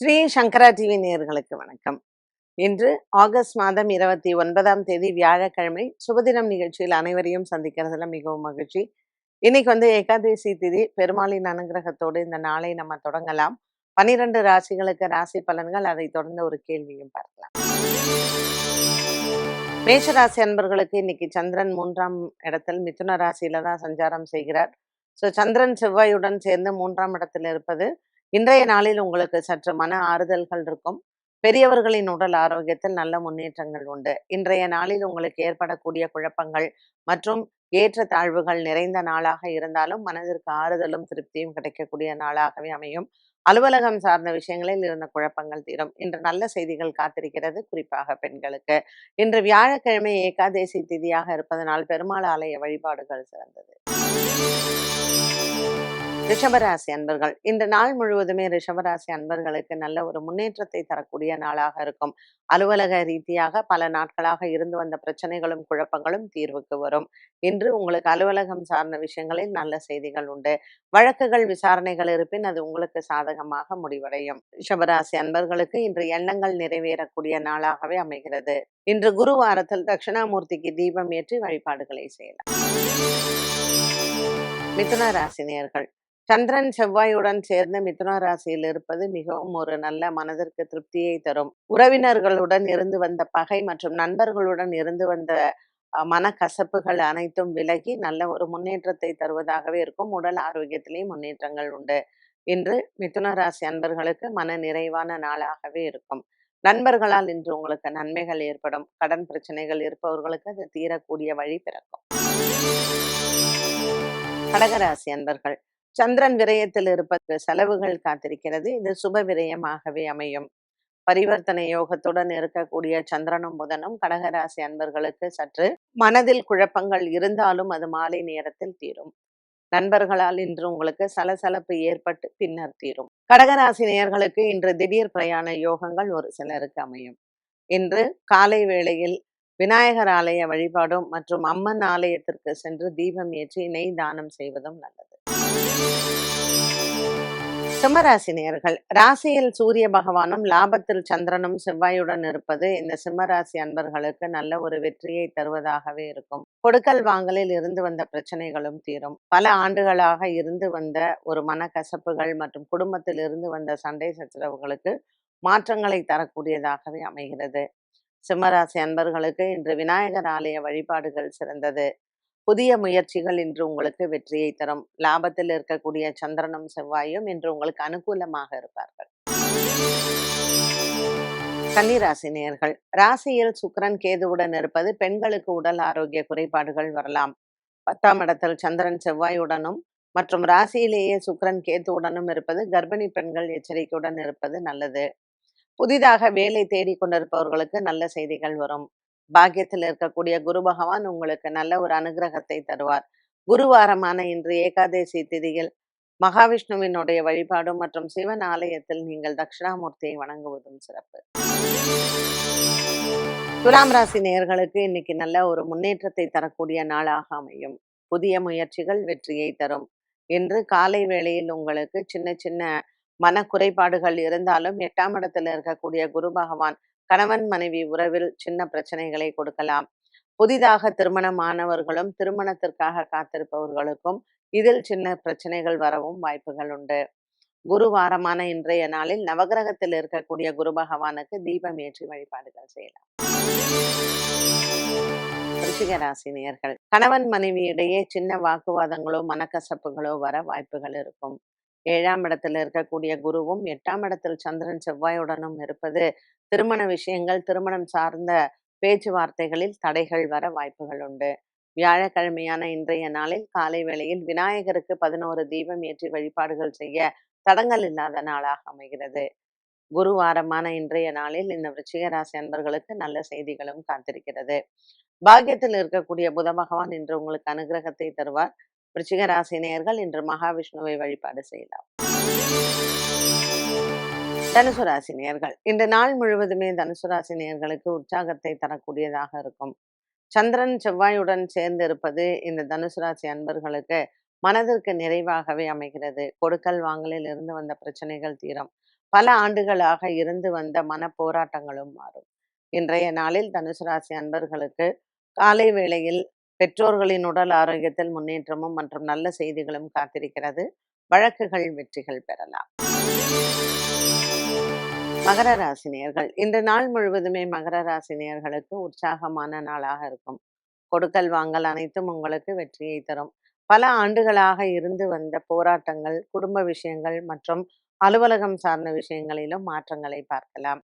ஸ்ரீ சங்கரா TV நேயர்களுக்கு வணக்கம். இன்று ஆகஸ்ட் மாதம் இருபத்தி ஒன்பதாம் தேதி வியாழக்கிழமை சுபதினம் நிகழ்ச்சியில் அனைவரையும் சந்திக்கிறதுல மிகவும் மகிழ்ச்சி. இன்னைக்கு வந்து ஏகாதசி திதி. பெருமாளின் அனுகிரகத்தோடு இந்த நாளை நம்ம தொடங்கலாம். பனிரெண்டு ராசிகளுக்கு ராசி பலன்கள் அதை தொடர்ந்து ஒரு கேள்வியும் பார்க்கலாம். மேஷராசி அன்பர்களுக்கு இன்னைக்கு சந்திரன் மூன்றாம் இடத்தில் மிதுன ராசியில தான் சஞ்சாரம் செய்கிறார். ஸோ சந்திரன் செவ்வாயுடன் சேர்ந்து மூன்றாம் இடத்தில் இருப்பது இன்றைய நாளில் உங்களுக்கு சற்று மன ஆறுதல்கள் இருக்கும். பெரியவர்களின் உடல் ஆரோக்கியத்தில் நல்ல முன்னேற்றங்கள் உண்டு. இன்றைய நாளில் உங்களுக்கு ஏற்படக்கூடிய குழப்பங்கள் மற்றும் ஏற்ற தாழ்வுகள் நிறைந்த நாளாக இருந்தாலும் மனதிற்கு ஆறுதலும் திருப்தியும் கிடைக்கக்கூடிய நாளாகவே அமையும். அலுவலகம் சார்ந்த விஷயங்களில் இருந்த குழப்பங்கள் தீரும். இன்று நல்ல செய்திகள் காத்திருக்கிறது குறிப்பாக பெண்களுக்கு. இன்று வியாழக்கிழமை ஏகாதேசி திதியாக இருப்பதனால் பெருமாள் ஆலய வழிபாடுகள் சிறந்தது. ரிஷபராசி அன்பர்கள். இந்த நாள் முழுவதுமே ரிஷபராசி அன்பர்களுக்கு நல்ல ஒரு முன்னேற்றத்தை தரக்கூடிய நாளாக இருக்கும். அலுவலக ரீதியாக பல நாட்களாக இருந்து வந்த பிரச்சனைகளும் குழப்பங்களும் தீர்வுக்கு வரும். இன்று உங்களுக்கு அலுவலகம் சார்ந்த விஷயங்களில் நல்ல செய்திகள் உண்டு. வழக்குகள் விசாரணைகள் இருப்பின் அது உங்களுக்கு சாதகமாக முடிவடையும். ரிஷபராசி அன்பர்களுக்கு இன்று எண்ணங்கள் நிறைவேறக்கூடிய நாளாகவே அமைகிறது. இன்று குரு வாரத்தில் தட்சிணாமூர்த்திக்கு தீபம் ஏற்றி வழிபாடுகளை செய்யலாம். மிதுன ராசினியர்கள் சந்திரன் செவ்வாயுடன் சேர்ந்து மிதுன ராசியில் இருப்பது மிகவும் ஒரு நல்ல மனதிற்கு திருப்தியை தரும். உறவினர்களுடன் இருந்து வந்த பகை மற்றும் நண்பர்களுடன் இருந்து வந்த மனக்கசப்புகள் அனைத்தும் விலகி நல்ல ஒரு முன்னேற்றத்தை தருவதாகவே இருக்கும். உடல் ஆரோக்கியத்திலேயும் முன்னேற்றங்கள் உண்டு. இன்று மிதுன ராசி அன்பர்களுக்கு மன நிறைவான நாளாகவே இருக்கும். நண்பர்களால் இன்று உங்களுக்கு நன்மைகள் ஏற்படும். கடன் பிரச்சனைகள் இருப்பவர்களுக்கு அது தீரக்கூடிய வழி பிறக்கும். கடகராசி அன்பர்கள் சந்திரன் விரயத்தில் இருப்பது செலவுகள் காத்திருக்கிறது. இது சுப விரயமாகவே அமையும். பரிவர்த்தனை யோகத்துடன் இருக்கக்கூடிய சந்திரனும் புதனும் கடகராசி அன்பர்களுக்கு சற்று மனதில் குழப்பங்கள் இருந்தாலும் அது மாலை நேரத்தில் தீரும். நண்பர்களால் இன்று உங்களுக்கு சலசலப்பு ஏற்பட்டு பின்னர் தீரும். கடகராசி நேயர்களுக்கு இன்று திடீர் பிரயாண யோகங்கள் ஒரு சிலருக்கு அமையும். இன்று காலை வேளையில் விநாயகர் ஆலய வழிபாடும் மற்றும் அம்மன் ஆலயத்திற்கு சென்று தீபம் ஏற்றி நெய் தானம் செய்வதும் நல்லது. சிம்மராசி நேர்கள் ராசியில் சூரிய பகவானும் லாபத்தில் சந்திரனும் செவ்வாயுடன் இருப்பது இந்த சிம்மராசி அன்பர்களுக்கு நல்ல ஒரு வெற்றியை தருவதாகவே இருக்கும். கொடுக்கல் வாங்கலில் இருந்து வந்த பிரச்சனைகளும் தீரும். பல ஆண்டுகளாக இருந்து வந்த ஒரு மனக்கசப்புகள் மற்றும் குடும்பத்தில் இருந்து வந்த சண்டை சச்சரவுகளுக்கு மாற்றங்களை தரக்கூடியதாகவே அமைகிறது. சிம்மராசி அன்பர்களுக்கு இன்று விநாயகர் ஆலய வழிபாடுகள் சிறந்தது. புதிய முயற்சிகள் இன்று உங்களுக்கு வெற்றியை தரும். லாபத்தில் இருக்கக்கூடிய சந்திரனும் செவ்வாயும் இன்று உங்களுக்கு அனுகூலமாக இருப்பார்கள். கன்னிராசி நேர்கள் ராசியில் சுக்கரன் கேதுவுடன் இருப்பது பெண்களுக்கு உடல் ஆரோக்கிய குறைபாடுகள் வரலாம். பத்தாம் இடத்தில் சந்திரன் செவ்வாயுடனும் மற்றும் ராசியிலேயே சுக்கரன் கேத்துவுடனும் இருப்பது கர்ப்பிணி பெண்கள் எச்சரிக்கையுடன் இருப்பது நல்லது. புதிதாக வேலை தேடிக் கொண்டிருப்பவர்களுக்கு நல்ல செய்திகள் வரும். பாக்கியத்தில் இருக்கக்கூடிய குரு பகவான் உங்களுக்கு நல்ல ஒரு அனுகிரகத்தை தருவார். குருவாரமான இன்று ஏகாதேசி திதியில் மகாவிஷ்ணுவினுடைய வழிபாடு மற்றும் சிவன் ஆலயத்தில் நீங்கள் தட்சிணாமூர்த்தியை வணங்குவதும் சிறப்பு. துலாம் ராசி நேயர்களுக்கு இன்னைக்கு நல்ல ஒரு முன்னேற்றத்தை தரக்கூடிய நாளாக அமையும். புதிய முயற்சிகள் வெற்றியை தரும். இன்று காலை வேளையில் உங்களுக்கு சின்ன சின்ன மன குறைபாடுகள் இருந்தாலும் எட்டாம் இடத்தில் இருக்கக்கூடிய குரு பகவான் கணவன் மனைவி உறவில் சின்ன பிரச்சனைகளை கொடுக்கலாம். புதிதாக திருமணமானவர்களும் திருமணத்திற்காக காத்திருப்பவர்களுக்கும் இதில் சின்ன பிரச்சனைகள் வரவும் வாய்ப்புகள் உண்டு. குரு வாரமான இன்றைய நாளில் நவகிரகத்தில் இருக்கக்கூடிய குரு பகவானுக்கு தீபம் ஏற்றி வழிபாடுகள் செய்யலாம். ரிஷிக கணவன் மனைவி இடையே சின்ன வாக்குவாதங்களோ மனக்கசப்புகளோ வர வாய்ப்புகள் இருக்கும். ஏழாம் இடத்தில் இருக்கக்கூடிய குருவும் எட்டாம் இடத்தில் சந்திரன் செவ்வாயுடனும் இருப்பது. திருமண விஷயங்கள் திருமணம் சார்ந்த பேச்சுவார்த்தைகளில் தடைகள் வர வாய்ப்புகள் உண்டு. வியாழக்கிழமையான இன்றைய நாளில் காலை வேளையில் விநாயகருக்கு பதினோரு தீபம் ஏற்றி வழிபாடுகள் செய்ய தடங்கள் இல்லாத நாளாக அமைகிறது. குருவாரமான இன்றைய நாளில் இந்த விருச்சிகராசி அன்பர்களுக்கு நல்ல செய்திகளும் காத்திருக்கிறது. பாக்கியத்தில் இருக்கக்கூடிய புத பகவான் இன்று உங்களுக்கு அனுகிரகத்தை தருவார். விருச்சிக ராசி நேயர்கள் இன்று மகாவிஷ்ணுவை வழிபாடு செய்யலாம். தனுசு ராசி நேயர்கள் இந்த நாள் முழுவதுமே தனுசு ராசி நேயர்களுக்கு உற்சாகத்தை தரக்கூடியதாக இருக்கும். சந்திரன் செவ்வாயுடன் சேர்ந்து இருப்பது இந்த தனுசு ராசி அன்பர்களுக்கு மனதிற்கு நிறைவாகவே அமைகிறது. கொடுக்கல் வாங்கலில் இருந்து வந்த பிரச்சனைகள் தீரும். பல ஆண்டுகளாக இருந்து வந்த மன போராட்டங்களும் மாறும். இன்றைய நாளில் தனுசு ராசி அன்பர்களுக்கு காலை வேளையில் பெற்றோர்களின் உடல் ஆரோக்கியத்தில் முன்னேற்றமும் மற்றும் நல்ல செய்திகளும் காத்திருக்கிறது. வழக்குகள் வெற்றிகள் பெறலாம். மகர ராசினியர்கள் இந்த நாள் முழுவதுமே மகர ராசினியர்களுக்கு உற்சாகமான நாளாக இருக்கும். கொடுக்கல் வாங்கல் அனைத்தும் உங்களுக்கு வெற்றியை தரும். பல ஆண்டுகளாக இருந்து வந்த போராட்டங்கள் குடும்ப விஷயங்கள் மற்றும் அலுவலகம் சார்ந்த விஷயங்களிலும் மாற்றங்களை பார்க்கலாம்.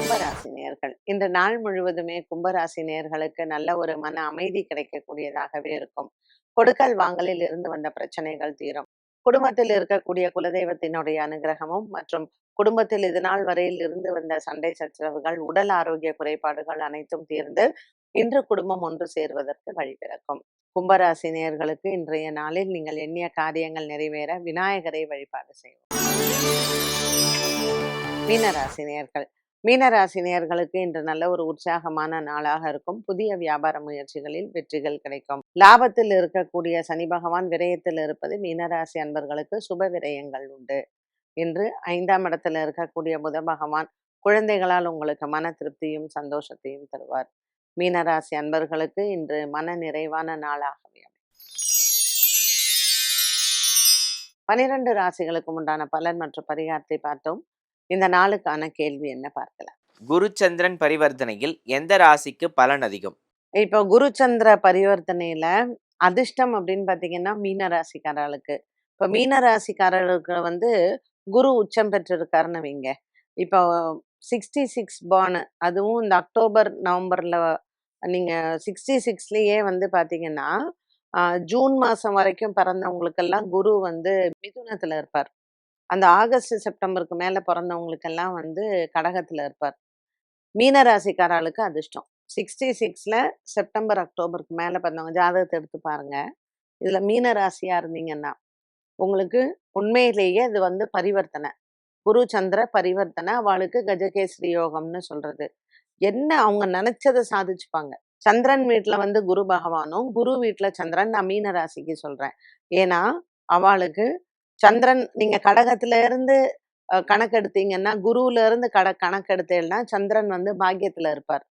கும்பராசி நேர்கள். இந்த நாள் முழுவதுமே கும்பராசி நேர்களுக்கு நல்ல ஒரு மன அமைதி கிடைக்கக்கூடியதாகவே இருக்கும். கொடுக்கல் வாங்கலில் இருந்து வந்த பிரச்சனைகள் தீரும். குடும்பத்தில் இருக்கக்கூடிய குலதெய்வத்தினுடைய அனுகிரகமும் மற்றும் குடும்பத்தில் இது நாள் வரையில் இருந்து வந்த சண்டை சச்சரவுகள் உடல் ஆரோக்கிய குறைபாடுகள் அனைத்தும் தீர்ந்து இன்று குடும்பம் ஒன்று சேர்வதற்கு வழிபிறக்கும் கும்பராசி நேர்களுக்கு இன்றைய நாளில் நீங்கள் எண்ணிய காரியங்கள் நிறைவேற விநாயகரை வழிபாடு செய்வோம். மீனராசி நேர்கள் மீனராசினியர்களுக்கு இன்று நல்ல ஒரு உற்சாகமான நாளாக இருக்கும். புதிய வியாபார முயற்சிகளில் வெற்றிகள் கிடைக்கும். லாபத்தில் இருக்கக்கூடிய சனி பகவான் விரயத்தில் இருப்பது மீனராசி அன்பர்களுக்கு சுப விரயங்கள் உண்டு. இன்று ஐந்தாம் இடத்துல இருக்கக்கூடிய புத பகவான் குழந்தைகளால் உங்களுக்கு மன திருப்தியும் சந்தோஷத்தையும் தருவார். மீனராசி அன்பர்களுக்கு இன்று மன நிறைவான நாளாகவே பனிரெண்டு ராசிகளுக்கு உண்டான பலன் மற்றும் பரிகாரத்தை பார்த்தோம். இந்த நாளுக்கான கேள்வி என்ன பார்க்கலாம்? குரு சந்திரன் பரிவர்த்தனையில் எந்த ராசிக்கு பலன் அதிகம்? இப்போ குரு சந்திர பரிவர்த்தனையில அதிர்ஷ்டம் அப்படின்னு பாத்தீங்கன்னா மீன ராசிக்காரர்களுக்கு. இப்போ மீன ராசிக்காரர்களுக்கு வந்து குரு உச்சம் பெற்றிருக்காருன்னு வைங்க. இப்போ சிக்ஸ்டி சிக்ஸ் பானு அதுவும் இந்த அக்டோபர் நவம்பர்ல நீங்க சிக்ஸ்டி சிக்ஸ்லயே வந்து பாத்தீங்கன்னா ஆஹ் ஜூன் மாசம் வரைக்கும் பிறந்தவங்களுக்கெல்லாம் குரு வந்து மிதுனத்துல இருப்பார். அந்த ஆகஸ்ட் செப்டம்பருக்கு மேலே பிறந்தவங்களுக்கெல்லாம் வந்து கடகத்தில் இருப்பார். மீனராசிக்காரர்களுக்கு அதிர்ஷ்டம். சிக்ஸ்டி சிக்ஸ்ல செப்டம்பர் அக்டோபருக்கு மேலே பிறந்தவங்க ஜாதகத்தை எடுத்து பாருங்க. இதில் மீனராசியாக இருந்தீங்கன்னா உங்களுக்கு உண்மையிலேயே இது வந்து பரிவர்த்தனை. குரு சந்திர பரிவர்த்தனை அவளுக்கு கஜகேசரி யோகம்னு சொல்றது. என்ன அவங்க நினைச்சதை சாதிச்சுப்பாங்க. சந்திரன் வீட்டுல வந்து குரு பகவானும் குரு வீட்டுல சந்திரன் நான் மீன ராசிக்கு சொல்றேன். ஏன்னா அவளுக்கு சந்திரன் நீங்க கடகத்துல இருந்து கணக்கெடுத்தீங்கன்னா குருவுல இருந்து கட கணக்கெடுத்தீங்கன்னா சந்திரன் வந்து பாக்கியத்துல இருப்பார்.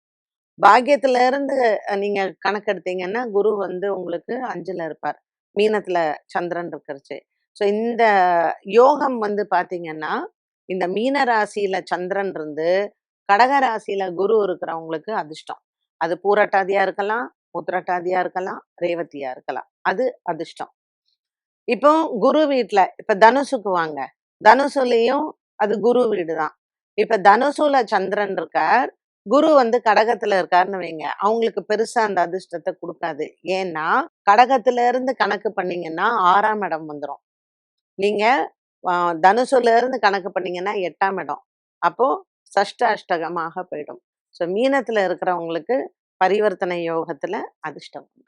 பாக்கியத்துல இருந்து நீங்க கணக்கெடுத்தீங்கன்னா குரு வந்து உங்களுக்கு அஞ்சுல இருப்பார். மீனத்துல சந்திரன் இருக்கிறச்சு. ஸோ இந்த யோகம் வந்து பாத்தீங்கன்னா இந்த மீன ராசியில சந்திரன் இருந்து கடக ராசியில குரு இருக்கிறவங்களுக்கு அதிர்ஷ்டம். அது பூரட்டாதியா இருக்கலாம் உத்திரட்டாதியா இருக்கலாம் ரேவதியா இருக்கலாம். அது அதிர்ஷ்டம். இப்போ குரு வீட்ல இப்போ தனுசுக்கு வாங்க. தனுசுலயும் அது குரு வீடு தான் இப்போ தனுசுல சந்திரன் இருக்கார். குரு வந்து கடகத்துல இருக்காருன்னு வைங்க. அவங்களுக்கு பெருசா அந்த அதிர்ஷ்டத்தை கொடுக்காது. ஏன்னா கடகத்துல இருந்து கணக்கு பண்ணீங்கன்னா ஆறாம் இடம் வந்துடும் நீங்க ஆஹ், தனுசுல இருந்து கணக்கு பண்ணீங்கன்னா எட்டாம் இடம். அப்போ சஷ்ட அஷ்டகமாக போயிடும். ஸோ மீனத்துல இருக்கிறவங்களுக்கு பரிவர்த்தனை யோகத்துல அதிர்ஷ்டம். உண்டு